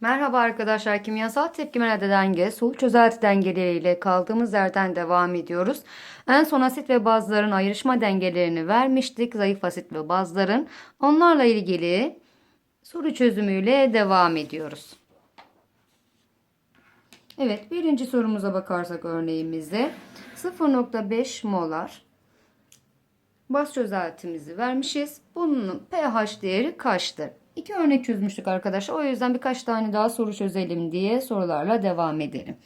Merhaba arkadaşlar. Kimyasal tepkimelerde denge, soğuk çözelti dengeleriyle kaldığımız yerden devam ediyoruz. En son asit ve bazların ayrışma dengelerini vermiştik. Zayıf asit ve bazların. Onlarla ilgili soru çözümüyle devam ediyoruz. Evet, birinci sorumuza bakarsak örneğimizde 0.5 molar baz çözeltimizi vermişiz. Bunun pH değeri kaçtır? İki örnek çözmüştük arkadaşlar. O yüzden birkaç tane daha soru çözelim diye sorularla devam edelim.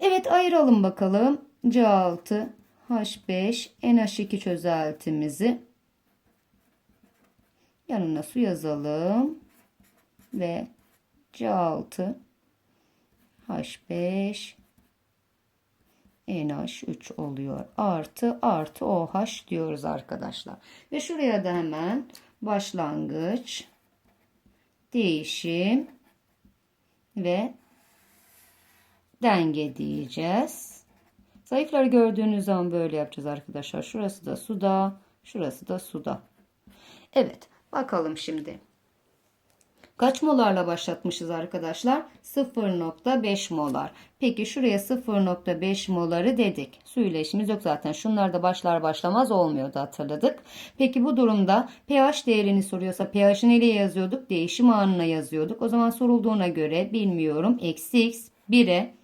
Evet ayıralım bakalım. C6, H5, NH2 çözeltimizi. Yanına su yazalım. Ve C6, H5, NH3 oluyor. Artı artı OH diyoruz arkadaşlar. Ve şuraya da hemen başlangıç, değişim ve denge diyeceğiz. Zayıfları gördüğünüz zaman böyle yapacağız arkadaşlar. Şurası da suda, şurası da suda. Evet, bakalım şimdi. Kaç molarla başlatmışız arkadaşlar? 0.5 molar. Peki şuraya 0.5 moları dedik. Su ile işimiz yok zaten. Şunlar da başlar başlamaz olmuyordu hatırladık. Peki bu durumda pH değerini soruyorsa pH'ı nereye yazıyorduk? Değişim anına yazıyorduk. O zaman sorulduğuna göre bilmiyorum. Eksi x 1'e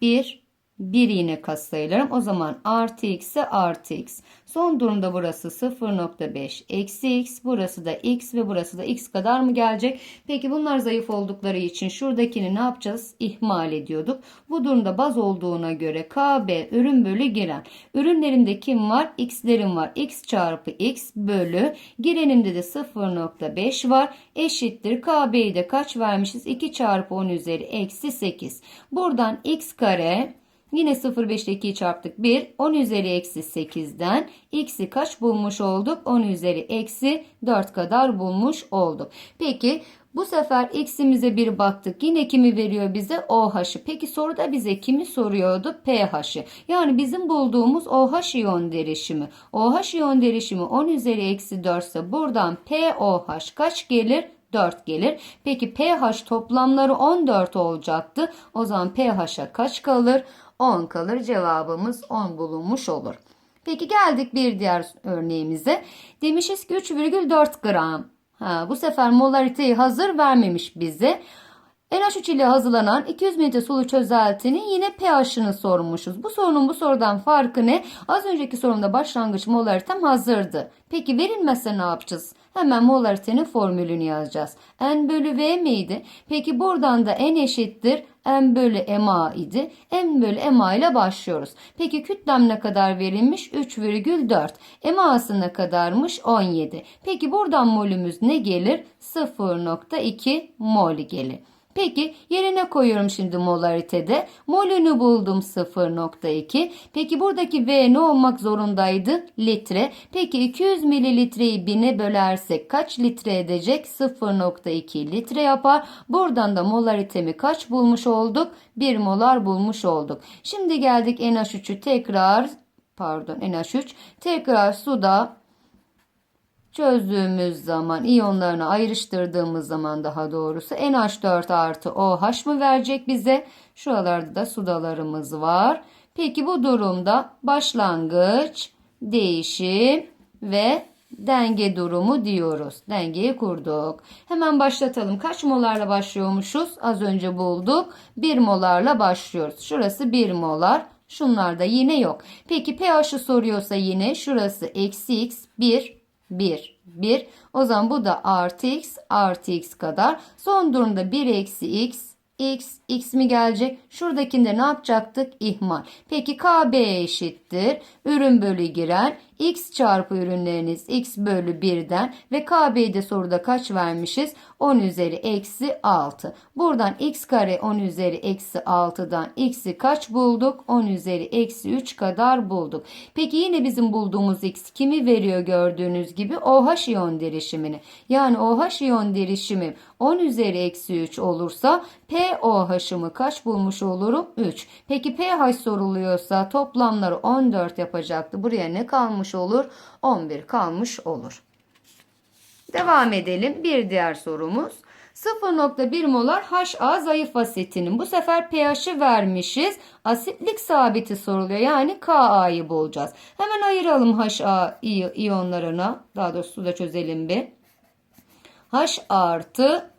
1 1 yine katsayılarım. O zaman artı x'e artı x. Son durumda burası 0.5 eksi x. Burası da x ve burası da x kadar mı gelecek? Peki bunlar zayıf oldukları için şuradakini ne yapacağız? İhmal ediyorduk. Bu durumda baz olduğuna göre KB ürün bölü giren. Ürünlerimde kim var? X'lerim var. x çarpı x bölü. Girenimde de 0.5 var. Eşittir. KB'yi de kaç vermişiz? 2 çarpı 10 üzeri eksi 8. Buradan x kare Yine 0,5 ile 2'yi çarptık. 1. 10 üzeri eksi 8'den x'i kaç bulmuş olduk? 10 üzeri eksi 4 kadar bulmuş olduk. Peki bu sefer x'imize bir baktık. Yine kimi veriyor bize? OH'ı. Peki soruda bize kimi soruyordu? pH'ı. Yani bizim bulduğumuz OH iyon derişimi. OH iyon derişimi 10 üzeri eksi 4 ise buradan POH kaç gelir? 4 gelir. Peki pH toplamları 14 olacaktı. O zaman pH'a kaç kalır? 10 kalır. Cevabımız 10 bulunmuş olur. Peki geldik bir diğer örneğimize. Demişiz ki 3,4 gram. Ha, bu sefer molariteyi hazır vermemiş bize. NH3 ile hazırlanan 200 mililitre sulu çözeltinin yine pH'ını sormuşuz. Bu sorunun bu sorudan farkı ne? Az önceki sorumda başlangıç molaritem hazırdı. Peki verilmezse ne yapacağız? Hemen molaritenin formülünü yazacağız. N bölü V miydi? Peki buradan da N eşittir M bölü MA idi. M bölü MA ile başlıyoruz. Peki kütlem ne kadar verilmiş? 3,4. MA'sı ne kadarmış? 17. Peki buradan molümüz ne gelir? 0,2 mol gelir. Peki yerine koyuyorum şimdi molaritede. Molünü buldum 0.2. Peki buradaki V ne olmak zorundaydı? Litre. Peki 200 mililitreyi 1000'e bölersek kaç litre edecek? 0.2 litre yapar. Buradan da molaritemi kaç bulmuş olduk? 1 molar bulmuş olduk. Şimdi geldik NH3'ü tekrar pardon NH3 tekrar suda çözdüğümüz zaman iyonlarını ayrıştırdığımız zaman daha doğrusu NH4 artı OH mı verecek bize? Şuralarda da sudalarımız var. Peki bu durumda başlangıç, değişim ve denge durumu diyoruz. Dengeyi kurduk. Hemen başlatalım. Kaç molarla başlıyormuşuz? Az önce bulduk. 1 molarla başlıyoruz. Şurası 1 molar. Şunlarda yine yok. Peki pH'ı soruyorsa yine şurası eksi x 1 1, 1. O zaman bu da artı x, artı x kadar. Son durumda 1 eksi x, x, x mi gelecek? Şuradakinde ne yapacaktık? İhmal. Peki KB eşittir. Ürün bölü giren x çarpı ürünleriniz x bölü 1'den ve KB'yi de soruda kaç vermişiz? 10 üzeri eksi 6. Buradan x kare 10 üzeri eksi 6'dan x'i kaç bulduk? 10 üzeri eksi 3 kadar bulduk. Peki yine bizim bulduğumuz x kimi veriyor gördüğünüz gibi? OH iyon derişimini. Yani OH iyon derişimi 10 üzeri eksi 3 olursa POH'ımı kaç bulmuş olurum? 3. Peki pH soruluyorsa toplamları 14 yapacaktı. Buraya ne kalmış olur? 11 kalmış olur. Devam edelim. Bir diğer sorumuz. 0.1 molar HA zayıf asitinin. Bu sefer pH'i vermişiz. Asitlik sabiti soruluyor. Yani KA'yı bulacağız. Hemen ayıralım HA iyonlarına. Daha doğrusu suda çözelim bir. H artı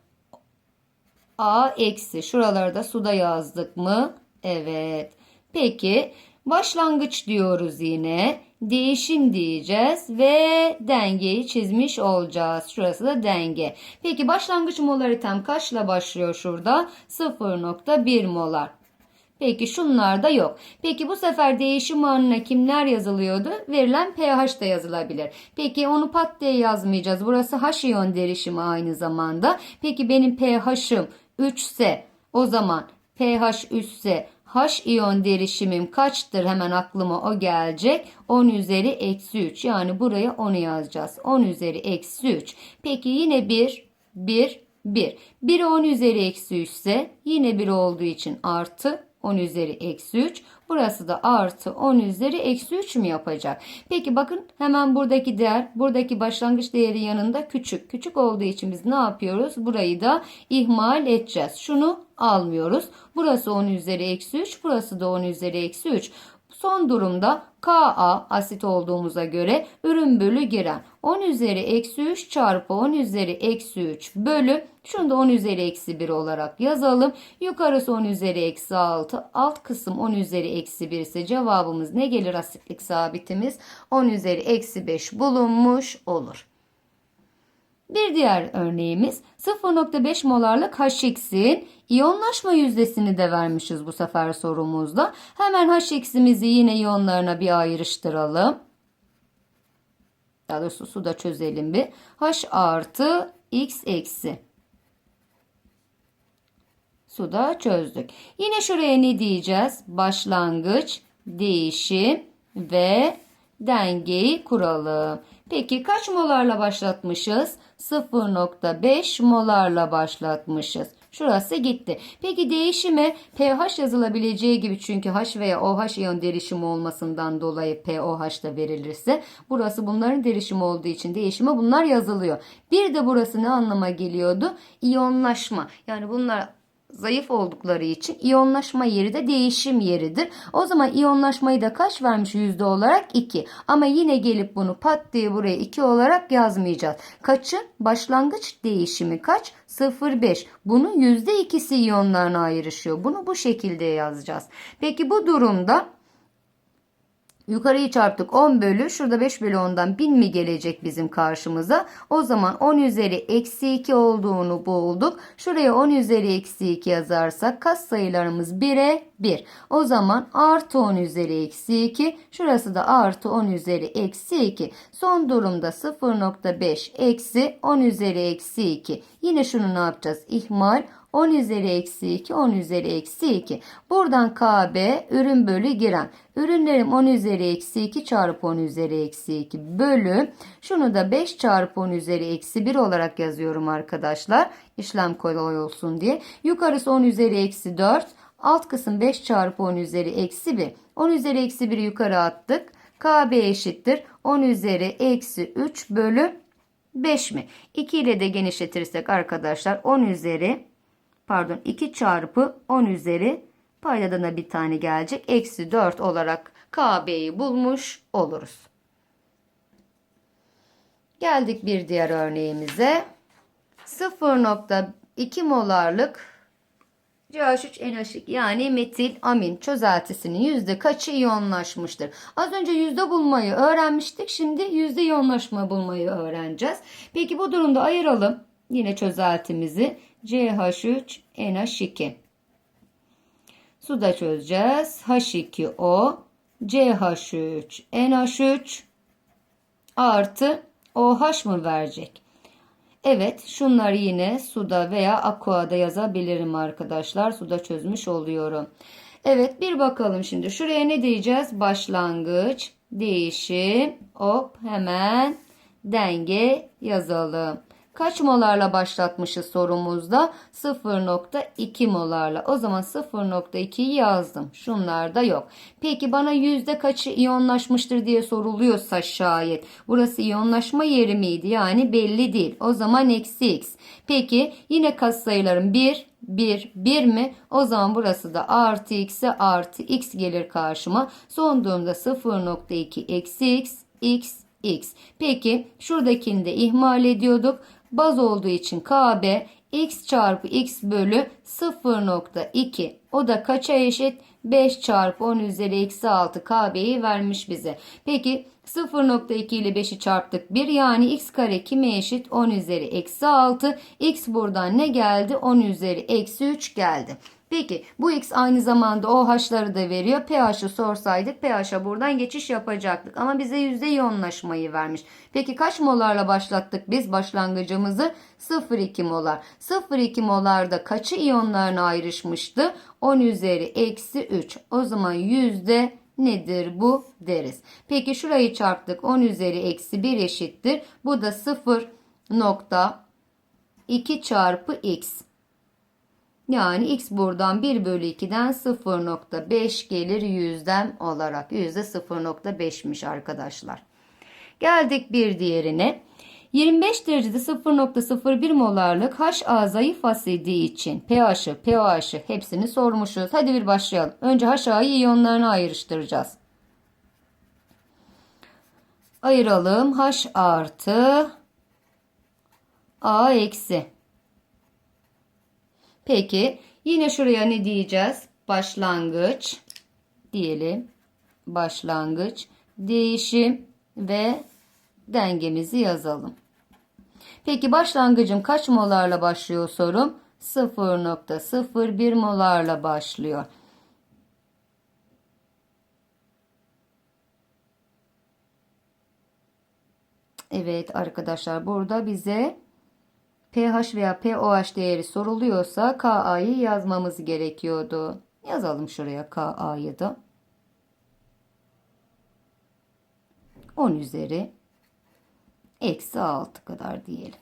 A eksi. Şuraları da suda yazdık mı? Evet. Peki başlangıç diyoruz yine. Değişim diyeceğiz ve dengeyi çizmiş olacağız. Şurası da denge. Peki başlangıç molaritem kaçla başlıyor şurada? 0.1 molar. Peki şunlar da yok. Peki bu sefer değişim anına kimler yazılıyordu? Verilen pH da yazılabilir. Peki onu pat diye yazmayacağız. Burası H iyon derişimi aynı zamanda. Peki benim pH'ım 3 ise o zaman pH 3 ise H iyon derişimim kaçtır? Hemen aklıma o gelecek. 10 üzeri eksi 3. Yani buraya 10'u yazacağız. 10 üzeri eksi 3. Peki yine 1, 1, 1. 1 10 üzeri eksi 3 ise yine 1 olduğu için artı 10 üzeri eksi 3. Burası da artı 10 üzeri eksi 3 mü yapacak? Peki bakın hemen buradaki değer buradaki başlangıç değeri yanında küçük. Küçük olduğu için biz ne yapıyoruz? Burayı da ihmal edeceğiz. Şunu almıyoruz. Burası 10 üzeri eksi 3. Burası da 10 üzeri eksi 3. Son durumda Ka asit olduğumuza göre ürün bölü giren 10 üzeri eksi 3 çarpı 10 üzeri eksi 3 bölü şunu da 10 üzeri eksi 1 olarak yazalım. Yukarısı 10 üzeri eksi 6 alt kısım 10 üzeri eksi 1 ise cevabımız ne gelir asitlik sabitimiz 10 üzeri eksi 5 bulunmuş olur. Bir diğer örneğimiz 0.5 molarlık HX'in iyonlaşma yüzdesini de vermişiz bu sefer sorumuzda. Hemen HX'imizi yine iyonlarına bir ayrıştıralım. Daha doğrusu suda çözelim bir. H artı X eksi. Suda çözdük. Yine şuraya ne diyeceğiz? Başlangıç, değişim ve dengeyi kuralım. Peki kaç molarla başlatmışız? 0.5 molarla başlatmışız. Şurası gitti. Peki değişime pH yazılabileceği gibi çünkü H veya OH iyon derişimi olmasından dolayı POH da verilirse burası bunların derişimi olduğu için değişime bunlar yazılıyor. Bir de burası ne anlama geliyordu? İyonlaşma. Yani bunlar zayıf oldukları için iyonlaşma yeri de değişim yeridir. O zaman iyonlaşmayı da kaç vermiş yüzde olarak 2. Ama yine gelip bunu pat diye buraya 2 olarak yazmayacağız. Kaçın? Başlangıç değişimi kaç? 0,5. Bunun yüzde ikisi iyonlarına ayrışıyor. Bunu bu şekilde yazacağız. Peki bu durumda Yukarıyı çarptık 10 bölü. Şurada 5 bölü 10'dan 1000 mi gelecek bizim karşımıza? O zaman 10 üzeri eksi 2 olduğunu bulduk. Şuraya 10 üzeri eksi 2 yazarsak kas sayılarımız 1'e 1. O zaman artı 10 üzeri eksi 2. Şurası da artı 10 üzeri eksi 2. Son durumda 0.5 eksi 10 üzeri eksi 2. Yine şunu ne yapacağız? İhmal 10 üzeri eksi 2, 10 üzeri eksi 2. Buradan KB ürün bölü giren. Ürünlerim 10 üzeri eksi 2 çarpı 10 üzeri eksi 2 bölü. Şunu da 5 çarpı 10 üzeri eksi 1 olarak yazıyorum arkadaşlar. İşlem kolay olsun diye. Yukarısı 10 üzeri eksi 4. Alt kısım 5 çarpı 10 üzeri eksi 1. 10 üzeri eksi 1'i yukarı attık. KB eşittir 10 üzeri eksi 3 bölü 5 mi? 2 ile de genişletirsek arkadaşlar 10 üzeri pardon 2 çarpı 10 üzeri paydadan da bir tane gelecek. Eksi 4 olarak KB'yi bulmuş oluruz. Geldik bir diğer örneğimize. 0.2 molarlık CH3NH2 yani metil amin çözeltisinin yüzde kaçı iyonlaşmıştır? Az önce yüzde bulmayı öğrenmiştik. Şimdi yüzde iyonlaşma bulmayı öğreneceğiz. Peki bu durumda ayıralım yine çözeltimizi. CH3NH2. Suda çözeceğiz. H2O CH3NH3 artı OH mı verecek? Evet şunları yine suda veya aquada yazabilirim arkadaşlar. Suda çözmüş oluyorum. Evet bir bakalım şimdi. Şuraya ne diyeceğiz? Başlangıç, değişim, hop hemen denge yazalım. Kaç molarla başlatmışız sorumuzda? 0.2 molarla. O zaman 0.2'yi yazdım. Şunlar da yok. Peki bana yüzde kaçı iyonlaşmıştır diye soruluyorsa şayet. Burası iyonlaşma yeri miydi? Yani belli değil. O zaman eksi x. Peki yine katsayılarım 1, 1, 1 mi? O zaman burası da artı x'e artı x gelir karşıma. Son durumda 0.2 eksi x, x, x. Peki şuradakini de ihmal ediyorduk. Baz olduğu için KB x çarpı x bölü 0.2. O da kaça eşit? 5 çarpı 10 üzeri eksi 6 KB'yi vermiş bize. Peki 0.2 ile 5'i çarptık 1 yani x kare kime eşit? 10 üzeri eksi 6. X buradan ne geldi? 10 üzeri eksi 3 geldi. Peki bu x aynı zamanda OH'ları da veriyor. pH'ı sorsaydık pH'a buradan geçiş yapacaktık. Ama bize yüzde iyonlaşmayı vermiş. Peki kaç molarla başlattık biz başlangıcımızı? 0,2 molar. 0,2 molarda kaçı iyonlarına ayrışmıştı? 10 üzeri eksi 3. O zaman yüzde nedir bu deriz. Peki şurayı çarptık. 10 üzeri eksi 1 eşittir. Bu da 0.2 çarpı x. Yani x buradan 1 bölü 2'den 0.5 gelir yüzdem olarak. Yüzde 0.5'miş arkadaşlar. Geldik bir diğerine. 25 derecede 0.01 molarlık HA zayıf asidi için pH'ı, pOH'ı hepsini sormuşuz. Hadi bir başlayalım. Önce HA'yı iyonlarına ayrıştıracağız. Ayıralım. H artı A eksi. Peki yine şuraya ne diyeceğiz? Başlangıç diyelim. Başlangıç, değişim ve dengemizi yazalım. Peki başlangıcım kaç molarla başlıyor sorum? 0.01 molarla başlıyor. Evet arkadaşlar burada bize pH veya pOH değeri soruluyorsa Ka'yı yazmamız gerekiyordu. Yazalım şuraya Ka'yı da. 10 üzeri eksi 6 kadar diyelim.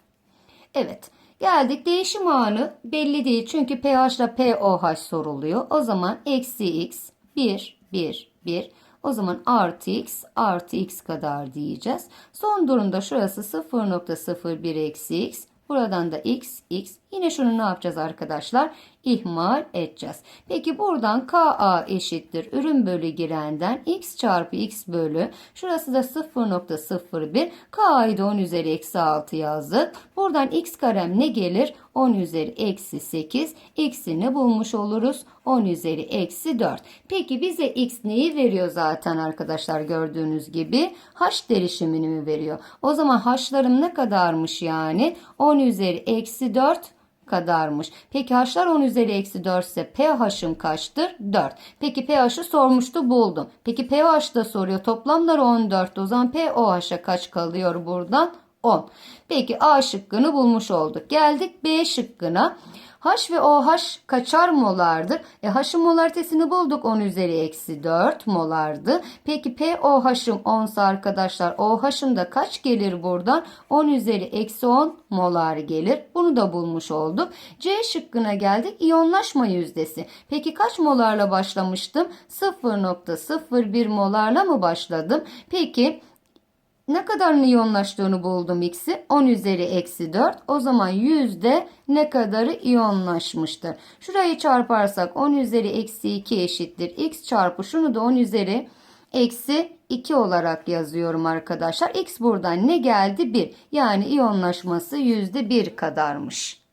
Evet geldik değişim anı belli değil çünkü pH ile pOH soruluyor. O zaman eksi x 1 1 1 o zaman artı x artı x kadar diyeceğiz. Son durumda şurası 0.01 eksi x Buradan da x, x. Yine şunu ne yapacağız arkadaşlar? İhmal edeceğiz. Peki buradan Ka eşittir. Ürün bölü girenden x çarpı x bölü. Şurası da 0.01. Ka'yı da 10 üzeri eksi 6 yazdık. Buradan x karem ne gelir? 10 üzeri eksi 8. X'ini bulmuş oluruz. 10 üzeri eksi 4. Peki bize x neyi veriyor zaten arkadaşlar gördüğünüz gibi? H derişimini mi veriyor? O zaman h'larım ne kadarmış yani? 10 üzeri eksi 4 kadarmış. Peki h'lar 10 üzeri eksi 4 ise pH'ım kaçtır? 4. Peki pH'ı sormuştu buldum. Peki pH da soruyor. Toplamları 14. O zaman pOH'a kaç kalıyor buradan? 10. Peki A şıkkını bulmuş olduk. Geldik B şıkkına. H ve OH kaçar molardır? E H'ın molaritesini bulduk. 10 üzeri eksi 4 molardı. Peki POH'ım 10 arkadaşlar OH'ım da kaç gelir buradan? 10 üzeri eksi 10 molar gelir. Bunu da bulmuş olduk. C şıkkına geldik. İyonlaşma yüzdesi. Peki kaç molarla başlamıştım? 0.01 molarla mı başladım? Peki ne kadar iyonlaştığını buldum x'i. 10 üzeri eksi 4. O zaman yüzde ne kadarı iyonlaşmıştır. Şurayı çarparsak 10 üzeri eksi 2 eşittir. x çarpı şunu da 10 üzeri eksi 2 olarak yazıyorum arkadaşlar. x buradan ne geldi? 1. Yani iyonlaşması yüzde 1 kadarmış.